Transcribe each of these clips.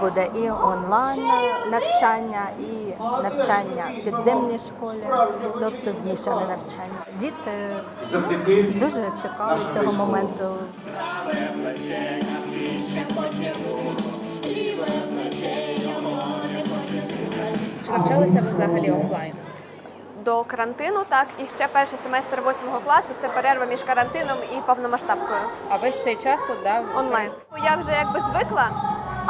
буде і онлайн навчання, і навчання в підземній школі, тобто змішане навчання. Діти дуже чекали цього моменту. Чи навчалися ви взагалі офлайн? До карантину, так, і ще перший семестр восьмого класу це перерва між карантином і повномасштабкою А весь цей час да, онлайн. Я вже якби звикла,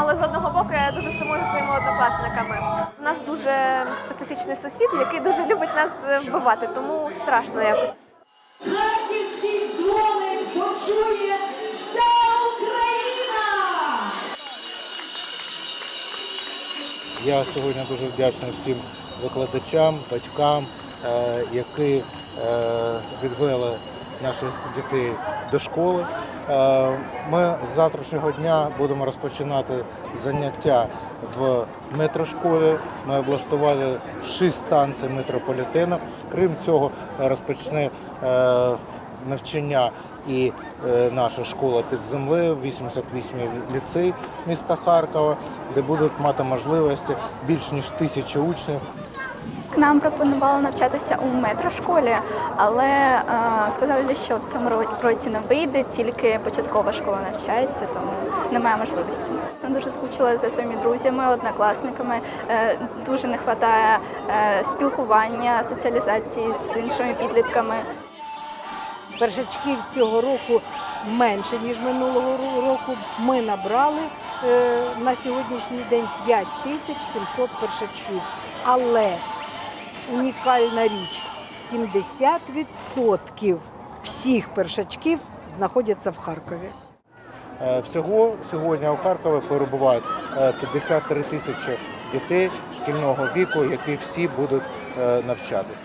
але з одного боку я дуже сумую за своїми однокласниками. У нас дуже специфічний сусід, який дуже любить нас е, вбивати, тому страшно якось. Харківський дзвоник почує вся Україна! Я сьогодні дуже вдячний всім викладачам, батькам, е, які е, відвели наших дітей до школи. Е, Ми з завтрашнього дня будемо розпочинати заняття в метрошколі. Ми облаштували шість станцій метрополітену. Крім цього, розпочне е, навчання і е, наша школа під землею, 88 ліцей міста Харкова, де будуть мати можливості більш ніж тисячі учнів Нам пропонували навчатися у метрошколі, але е, сказали, що в цьому році не вийде, тільки початкова школа навчається, тому немає можливості. Я дуже скучила за своїми друзями, однокласниками. Е, дуже не вистачає е, спілкування, соціалізації з іншими підлітками. Першачків цього року менше, ніж минулого року. Ми набрали е, на сьогоднішній день 5700 першачків. Але унікальна річ 70% всіх першачків знаходяться в Харкові. Е, Всього сьогодні у Харкові перебувають е, 53 тисячі дітей шкільного віку, які всі будуть е, навчатися.